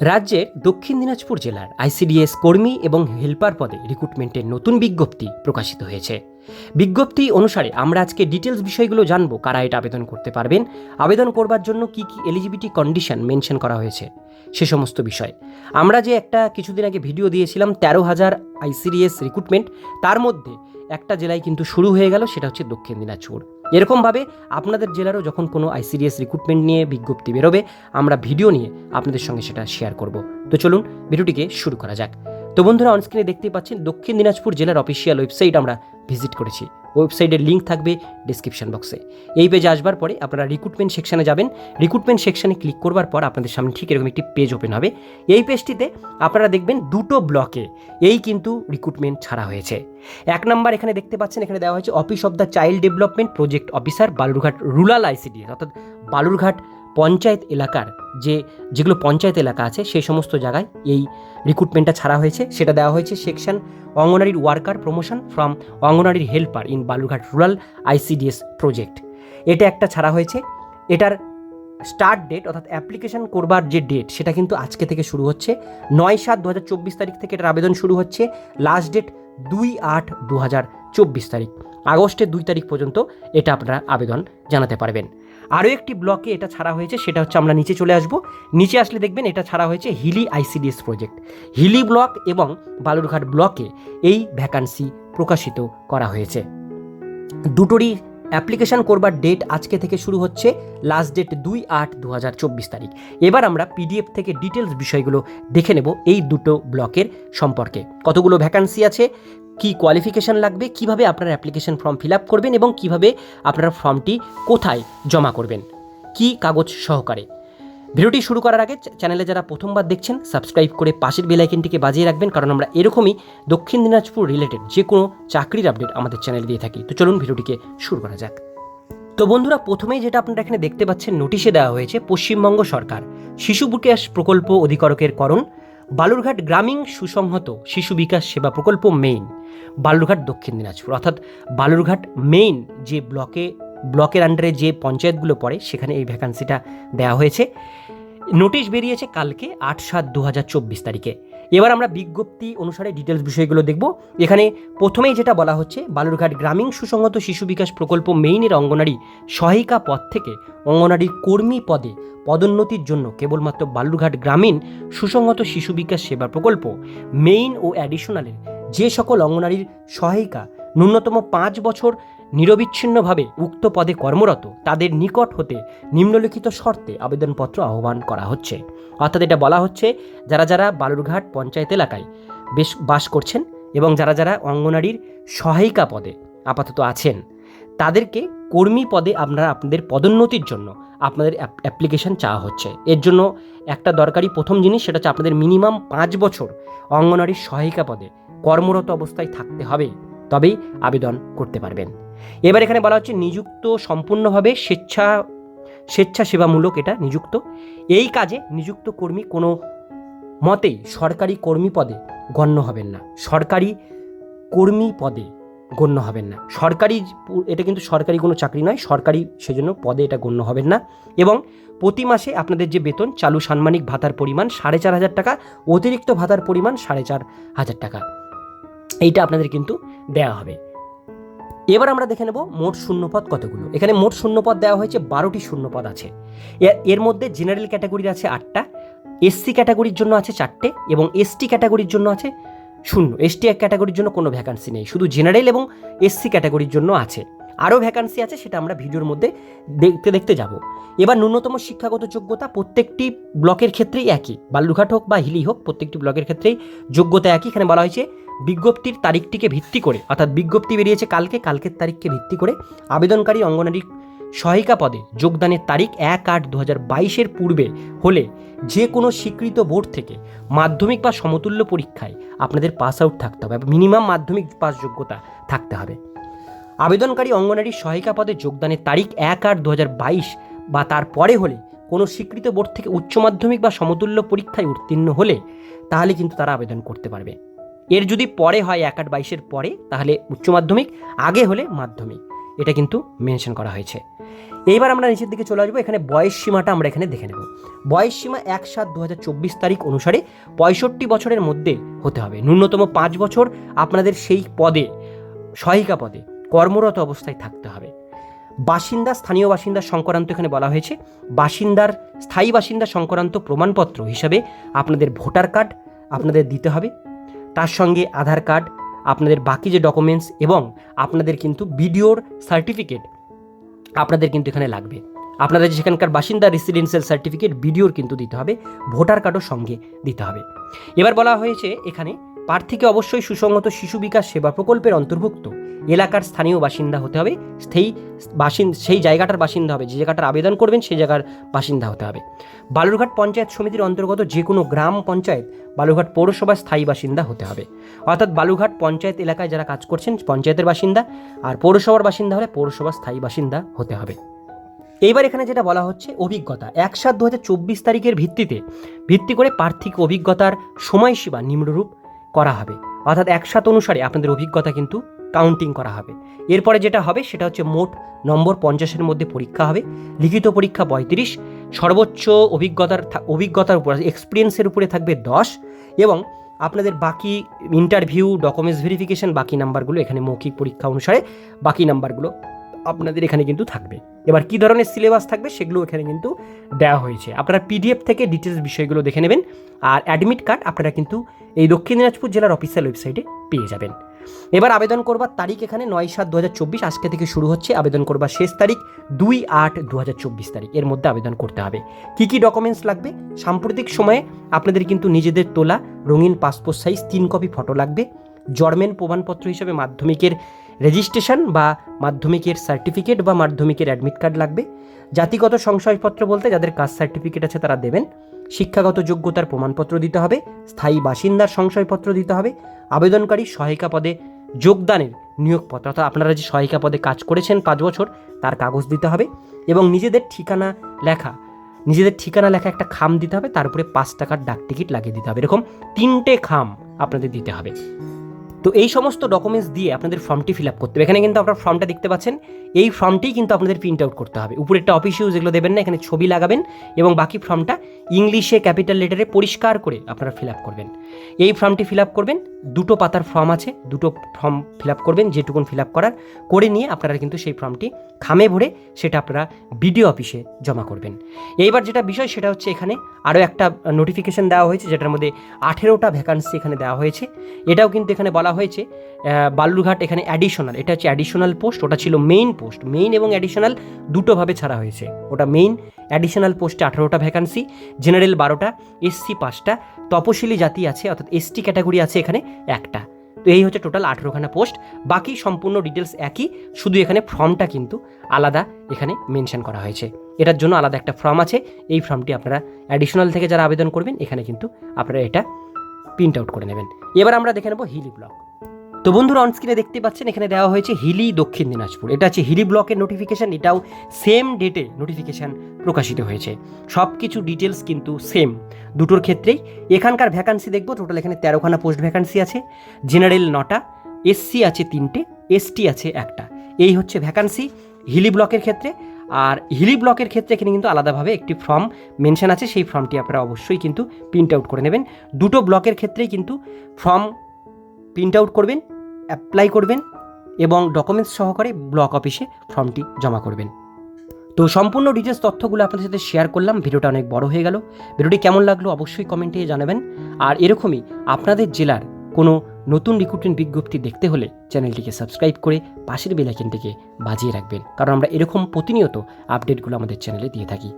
রাজ্যের দক্ষিণ দিনাজপুর জেলার আইসিডিএস কর্মী এবং হেল্পার পদে রিক্রুটমেন্টের নতুন বিজ্ঞপ্তি প্রকাশিত হয়েছে। বিজ্ঞপ্তি অনুসারে আমরা আজকে ডিটেলস বিষয়গুলো জানব, কারা এটা আবেদন করতে পারবেন, আবেদন করবার জন্য কি কি এলিজিবিলিটি কন্ডিশন মেনশন করা হয়েছে, সে সমস্ত বিষয়। আমরা যে একটা কিছুদিন আগে ভিডিও দিয়েছিলাম, তেরো হাজার আইসিডিএস রিক্রুটমেন্ট তার মধ্যে একটা জেলায় কিন্তু শুরু হয়ে গেল, সেটা হচ্ছে দক্ষিণ দিনাজপুর। এরকমভাবে আপনাদের জেলারও যখন কোনো আইসিডিএস রিক্রুটমেন্ট নিয়ে বিজ্ঞপ্তি বেরোবে, আমরা ভিডিও নিয়ে আপনাদের সঙ্গে সেটা শেয়ার করব। তো চলুন ভিডিওটিকে শুরু করা যাক। তো বন্ধুরা অনস্ক্রিনে দেখতেই পাচ্ছেন, দক্ষিণ দিনাজপুর জেলার অফিসিয়াল ওয়েবসাইট আমরা ভিজিট করেছি। ওয়েবসাইটের লিঙ্ক থাকবে ডিসক্রিপশন বক্সে এই পেজে আসবার পরে আপনারা রিক্রুটমেন্ট সেকশানে যাবেন। রিক্রুটমেন্ট সেকশানে ক্লিক করবার পর আপনাদের সামনে ঠিক এরকম একটি পেজ ওপেন হবে। এই পেজটিতে আপনারা দেখবেন দুটো ব্লকে এই কিন্তু রিক্রুটমেন্ট ছাড়া হয়েছে। এক নম্বর এখানে দেখতে পাচ্ছেন, এখানে দেওয়া হয়েছে office of the child development project officer Balurghat rural ICDS অর্থাৎ বালুরঘাট পঞ্চায়েত এলাকার যে, যেগুলো পঞ্চায়েত এলাকা আছে, সেই সমস্ত জায়গায় এই রিক্রুটমেন্টটা ছাড়া হয়েছে। সেটা দেওয়া হয়েছে সেকশন অঙ্গনারীর worker promotion from অঙ্গনারীর helper in Balurghat rural ICDS project এটা একটা ছাড়া হয়েছে। এটার স্টার্ট ডেট অর্থাৎ অ্যাপ্লিকেশন করবার যে ডেট সেটা কিন্তু আজকে থেকে শুরু হচ্ছে। নয় সাত দু তারিখ থেকে এটার আবেদন শুরু হচ্ছে। লাস্ট ডেট দুই আট দু তারিখ। আগস্টের দুই তারিখ পর্যন্ত এটা আপনারা আবেদন জানাতে পারবেন। আরও একটি ব্লকে এটা ছাড়া হয়েছে, সেটা হচ্ছে আমরা নিচে চলে আসব। নিচে আসলে দেখবেন এটা ছাড়া হয়েছে Hili ICDS project. Hili block এবং বালুরঘাট ব্লকে এই ভ্যাকান্সি প্রকাশিত করা হয়েছে। দুটোরই অ্যাপ্লিকেশন করবার ডেট আজকে থেকে শুরু হচ্ছে, লাস্ট ডেট দুই আট দু হাজার চব্বিশ তারিখ। এবার আমরা পিডিএফ থেকে ডিটেলস বিষয়গুলো দেখে নেব এই দুটো ব্লকের সম্পর্কে। কতগুলো ভ্যাকান্সি আছে কি কোয়ালিফিকেশন লাগবে, কীভাবে আপনার অ্যাপ্লিকেশন ফর্ম ফিল আপ করবেন এবং কীভাবে আপনার ফর্মটি কোথায় জমা করবেন, কি কাগজ সহকারে। ভিডিওটি শুরু করার আগে চ্যানেলে যারা প্রথমবার দেখছেন সাবস্ক্রাইব করে পাশের বেলাইকেনটিকে বাজিয়ে রাখবেন, কারণ আমরা এরকমই দক্ষিণ দিনাজপুর রিলেটেড যে কোনো চাকরির আপডেট আমাদের চ্যানেলে দিয়ে থাকি। তো চলুন ভিডিওটিকে শুরু করা যাক। তো বন্ধুরা, প্রথমেই যেটা আপনারা এখানে দেখতে পাচ্ছেন নোটিশে দেওয়া হয়েছে, পশ্চিমবঙ্গ সরকার শিশু বিকাশ প্রকল্প অধিকারকের করণ বালুরঘাট গ্রামীণ সুসংহত শিশু বিকাশ সেবা প্রকল্প মেইন, বালুরঘাট দক্ষিণ দিনাজপুর। অর্থাৎ বালুরঘাট মেইন যে ব্লকে, ব্লকের আন্ডারে যে পঞ্চায়েতগুলো পড়ে, সেখানে এই ভ্যাকান্সিটা দেওয়া হয়েছে। নোটিশ বেরিয়েছে কালকে আট সাত দু হাজার চব্বিশ তারিখে। এবার আমরা বিজ্ঞপ্তি অনুসারে ডিটেলস বিষয়গুলো দেখব। এখানে প্রথমেই যেটা বলা হচ্ছে, বালুরঘাট গ্রামীণ সুসংহত শিশু বিকাশ প্রকল্প মেইনের অঙ্গনারী সহায়িকা পদ থেকে অঙ্গনারী কর্মী পদে পদোন্নতির জন্য কেবলমাত্র বালুরঘাট গ্রামীণ সুসংহত শিশু বিকাশ সেবা প্রকল্প মেইন ও অ্যাডিশনালের যে সকল অঙ্গনারীর সহায়িকা ন্যূনতম পাঁচ বছর নিরবিচ্ছিন্নভাবে উক্ত পদে কর্মরত তাদের নিকট হতে নিম্নলিখিত শর্তে আবেদনপত্র আহ্বান করা হচ্ছে। অর্থাৎ এটা বলা হচ্ছে, যারা যারা বালুরঘাট পঞ্চায়েত এলাকায় বেশ বাস করছেন এবং যারা যারা অঙ্গনারীর সহায়িকা পদে আপাতত আছেন, তাদেরকে কর্মী পদে আপনারা আপনাদের পদোন্নতির জন্য আপনাদের অ্যাপ্লিকেশন চাওয়া হচ্ছে। এর জন্য একটা দরকারি প্রথম জিনিস, সেটা হচ্ছে আপনাদের মিনিমাম পাঁচ বছর অঙ্গনারীর সহায়িকা পদে কর্মরত অবস্থায় থাকতে হবে। তবেই আবেদন করতে পারবেন। এবার এখানে বলা হচ্ছে নিযুক্ত সম্পূর্ণভাবে স্বেচ্ছা, স্বেচ্ছাসেবামূলক এটা নিযুক্ত। এই কাজে নিযুক্ত কর্মী কোনো মতেই সরকারি কর্মী পদে গণ্য হবেন না। সরকারি কর্মী পদে গণ্য হবেন না। সরকারি এটা কিন্তু সরকারি কোনো চাকরি নয়, সরকারি সেজন্য পদে এটা গণ্য হবেন না। এবং প্রতি মাসে আপনাদের যে বেতন, চালু সাম্মানিক ভাতার পরিমাণ সাড়ে চার হাজার টাকা, অতিরিক্ত ভাতার পরিমাণ সাড়ে চার হাজার টাকা। এইটা আপনাদের কিন্তু দেওয়া হবে। এবার আমরা দেখে নেব মোট শূন্যপদ কতগুলো। এখানে মোট শূন্যপদ দেওয়া হয়েছে, বারোটি শূন্যপদ আছে। এর- মধ্যে জেনারেল ক্যাটাগরির আছে আটটা এসসি ক্যাটাগরির জন্য আছে চারটে এবং এসটি ক্যাটাগরির জন্য আছে শূন্য। এসটি ক্যাটাগরির জন্য কোনো ভ্যাকান্সি নেই, শুধু জেনারেল এবং এসসি ক্যাটাগরির জন্য আছে। আরও ভ্যাকান্সি আছে সেটা আমরা ভিডিওর মধ্যে দেখতে দেখতে যাব। এবার ন্যূনতম শিক্ষাগত যোগ্যতা প্রত্যেকটি ব্লকের ক্ষেত্রেই একই। বালুরঘাট হোক বা হিলি হোক, প্রত্যেকটি ব্লকের ক্ষেত্রেই যোগ্যতা একই। এখানে বলা হয়েছে বিজ্ঞপ্তির তারিখটিকে ভিত্তি করে, অর্থাৎ বিজ্ঞপ্তি বেরিয়েছে কালকে, কালকের তারিখকে ভিত্তি করে আবেদনকারী অঙ্গনারী সহায়িকা পদে যোগদানের তারিখ এক আট দু হাজার বাইশের পূর্বে হলে যে কোনো স্বীকৃত বোর্ড থেকে মাধ্যমিক বা সমতুল্য পরীক্ষায় আপনাদের পাস আউট থাকতে হবে মিনিমাম মাধ্যমিক পাস যোগ্যতা থাকতে হবে। আবেদনকারী অঙ্গনারী সহায়িকা পদে যোগদানের তারিখ এক আট দু হাজার বাইশ বা তার পরে হলে কোনো স্বীকৃত বোর্ড থেকে উচ্চ মাধ্যমিক বা সমতুল্য পরীক্ষায় উত্তীর্ণ হলে তাহলে কিন্তু তারা আবেদন করতে পারবে। এর যদি পরে হয় এক আট বাইশের পরে, তাহলে উচ্চ মাধ্যমিক, আগে হলে মাধ্যমিক। এটা কিন্তু মেনশন করা হয়েছে। এইবার আমরা নিচের দিকে চলে আসব, এখানে বয়স সীমাটা আমরা এখানে দেখে নেব। বয়স সীমা এক সাত দু তারিখ অনুসারে পঁয়ষট্টি বছরের মধ্যে হতে হবে। ন্যূনতম পাঁচ বছর আপনাদের সেই পদে সহায়িকা পদে কর্মরত অবস্থায় থাকতে হবে। বাসিন্দা, স্থানীয় বাসিন্দা সংক্রান্ত এখানে বলা হয়েছে। বাসিন্দার, স্থায়ী বাসিন্দা সংক্রান্ত প্রমাণপত্র হিসাবে আপনাদের ভোটার কার্ড আপনাদের দিতে হবে। তার সঙ্গে আধার কার্ড, আপনাদের বাকি যে ডকুমেন্টস এবং আপনাদের কিন্তু বিডিওর সার্টিফিকেট আপনাদের কিন্তু এখানে লাগবে। আপনাদের সেখানকার বাসিন্দা রেসিডেন্সিয়াল সার্টিফিকেট বিডিওর কিন্তু দিতে হবে, ভোটার কার্ডও সঙ্গে দিতে হবে। এবার বলা হয়েছে এখানে প্রার্থীকে অবশ্যই সুসংগত শিশু বিকাশ সেবা প্রকল্পের অন্তর্ভুক্ত। এলাকার স্থানীয় বাসিন্দা হতে হবে, সেই বাসিন সেই জায়গাটার বাসিন্দা হবে, যে জায়গাটার আবেদন করবেন সেই জায়গার বাসিন্দা হতে হবে। বালুরঘাট পঞ্চায়েত সমিতির অন্তর্গত যে কোনো গ্রাম পঞ্চায়েত, বালুরঘাট পৌরসভার স্থায়ী বাসিন্দা হতে হবে। অর্থাৎ বালুরঘাট পঞ্চায়েত এলাকায় যারা কাজ করছেন, পঞ্চায়েতের বাসিন্দা, আর পৌরসভার বাসিন্দা হলে পৌরসভার স্থায়ী বাসিন্দা হতে হবে। এইবার এখানে যেটা বলা হচ্ছে, অভিজ্ঞতা। এক সাত দু তারিখের ভিত্তিতে, ভিত্তি করে প্রার্থিক অভিজ্ঞতার সময়সীমা নিম্নরূপ করা হবে। অর্থাৎ এক সাত অনুসারে আপনাদের অভিজ্ঞতা কিন্তু কাউন্টিং করা হবে। এরপরে যেটা হবে সেটা হচ্ছে মোট নম্বর পঞ্চাশের মধ্যে পরীক্ষা হবে। লিখিত পরীক্ষা পঁয়ত্রিশ, সর্বোচ্চ অভিজ্ঞতার অভিজ্ঞতার উপর এক্সপিরিয়েন্সের উপরে থাকবে দশ এবং আপনাদের বাকি ইন্টারভিউ ডকুমেন্টস ভেরিফিকেশন বাকি নাম্বারগুলো এখানে মৌখিক পরীক্ষা অনুসারে বাকি নাম্বারগুলো আপনাদের এখানে কিন্তু থাকবে। এবার কী ধরনের সিলেবাস থাকবে সেগুলো এখানে কিন্তু দেওয়া হয়েছে। আপনারা পিডিএফ থেকে ডিটেলস বিষয়গুলো দেখে নেবেন। আর অ্যাডমিট কার্ড আপনারা কিন্তু এই দক্ষিণ দিনাজপুর জেলার অফিসিয়াল ওয়েবসাইটে পেয়ে যাবেন। এবার আবেদন করবার তারিখ এখানে নয় সাত দু আজকে থেকে শুরু হচ্ছে আবেদন করবার শেষ তারিখ দুই আট দু তারিখ। এর মধ্যে আবেদন করতে হবে। কি কি ডকুমেন্টস লাগবে? সাম্প্রতিক সময়ে আপনাদের কিন্তু নিজেদের তোলা রঙিন পাসপোর্ট সাইজ তিন কপি ফটো লাগবে। জন্মের প্রমাণপত্র হিসেবে মাধ্যমিকের রেজিস্ট্রেশন বা মাধ্যমিকের সার্টিফিকেট বা মাধ্যমিকের অ্যাডমিট কার্ড লাগবে। জাতিগত সংশয়পত্র বলতে যাদের কাস্ট সার্টিফিকেট আছে তারা দেবেন। শিক্ষাগত যোগ্যতার প্রমাণপত্র দিতে হবে, স্থায়ী বাসিন্দার সংশয়পত্র দিতে হবে, আবেদনকারী সহায়িকা পদে যোগদানের নিয়োগপত্র, অর্থাৎ আপনারা যে সহায়িকা পদে কাজ করেছেন পাঁচ বছর, তার কাগজ দিতে হবে এবং নিজেদের ঠিকানা লেখা, নিজেদের ঠিকানা লেখা একটা খাম দিতে হবে, তার উপরে পাঁচ টাকার ডাক টিকিট লাগিয়ে দিতে হবে। এরকম তিনটে খাম আপনাদের দিতে হবে। তো এই সমস্ত ডকুমেন্টস দিয়ে আপনাদের ফর্মটি ফিল আপ করতে হবে। এখানে কিন্তু আপনারা ফর্মটা দেখতে পাচ্ছেন। এই ফর্মটি কিন্তু আপনাদের প্রিন্ট আউট করতে হবে। উপরে একটা অফিস ইউজ এগুলো দেবেন না, এখানে ছবি লাগাবেন এবং বাকি ফর্মটা ইংলিশে ক্যাপিটাল লেটারে পরিষ্কার করে আপনারা ফিল আপ করবেন। এই ফর্মটি ফিল আপ করবেন, দুটো পাতার ফর্ম আছে, দুটো ফর্ম ফিল আপ করবেন, যেটুকুন ফিল আপ করার, করে নিয়ে আপনারা কিন্তু সেই ফর্মটি খামে ভরে সেটা আপনারা বিডিও অফিসে জমা করবেন। এইবার যেটা বিষয় সেটা হচ্ছে এখানে আরও একটা নোটিফিকেশন দেওয়া হয়েছে, যেটার মধ্যে আঠেরোটা ভ্যাকান্সি এখানে দেওয়া হয়েছে। এটাও কিন্তু এখানে বলা হয়েছে বালুরঘাট এখানে অ্যাডিশনাল এটা হচ্ছে অ্যাডিশনাল পোস্ট ওটা ছিল মেইন পোস্ট মেইন এবং অ্যাডিশনাল দুটোভাবে ছাড়া হয়েছে। ওটা মেইন অ্যাডিশনাল পোস্টে আঠারোটা ভ্যাকান্সি জেনারেল বারোটা এসসি পাঁচটা, তপশিলি জাতি আছে, অর্থাৎ এসটি ক্যাটাগরি আছে এখানে একটা। তো এই হচ্ছে টোটাল আঠেরোখানা পোস্ট বাকি সম্পূর্ণ ডিটেলস একই, শুধু এখানে ফর্মটা কিন্তু আলাদা এখানে মেনশন করা হয়েছে। এটার জন্য আলাদা একটা ফর্ম আছে, এই ফর্মটি আপনারা অ্যাডিশনাল থেকে যারা আবেদন করবেন, এখানে কিন্তু আপনারা এটা প্রিন্ট আউট করে নেবেন। এবার আমরা দেখে নেব হিলি ব্লক। তো বন্ধুরা অনস্ক্রিনে দেখতে পাচ্ছেন, এখানে দেওয়া হয়েছে হিলি দক্ষিণ দিনাজপুর। এটা হচ্ছে হিলি ব্লকের নোটিফিকেশান এটাও সেম ডেটে নোটিফিকেশান প্রকাশিত হয়েছে। সব কিছু ডিটেলস কিন্তু সেম দুটোর ক্ষেত্রেই এখানকার ভ্যাকান্সি দেখব টোটাল এখানে তেরোখানা পোস্ট ভ্যাকান্সি আছে জেনারেল নটা এসসি আছে তিনটে এসটি আছে একটা। এই হচ্ছে ভ্যাকান্সি হিলি ব্লকের ক্ষেত্রে। আর হিলি ব্লকের ক্ষেত্রে এখানে কিন্তু আলাদাভাবে একটি ফর্ম মেনশন আছে, সেই ফর্মটি আপনারা অবশ্যই কিন্তু প্রিন্ট আউট করে নেবেন। দুটো ব্লকের ক্ষেত্রেই কিন্তু ফর্ম প্রিন্ট আউট করবেন। অ্যাপ্লাই করবেন এবং ডকুমেন্টস সহকারে ব্লক অফিসে ফর্মটি জমা করবেন। তো সম্পূর্ণ ডিটেলস তথ্যগুলো আপনাদের সাথে শেয়ার করলাম, ভিডিওটা অনেক বড় হয়ে গেল। ভিডিওটি কেমন লাগল অবশ্যই কমেন্টে জানাবেন। আর এরকমই আপনাদের জেলার কোনো নতুন রিক্রুটমেন্ট বিজ্ঞপ্তি দেখতে হলে চ্যানেলটিকে সাবস্ক্রাইব করে পাশের বেলাইকেনটিকে বাজিয়ে রাখবেন। কারণ আমরা এরকম প্রতিনিয়ত আপডেটগুলো আমাদের চ্যানেলে দিয়ে থাকি।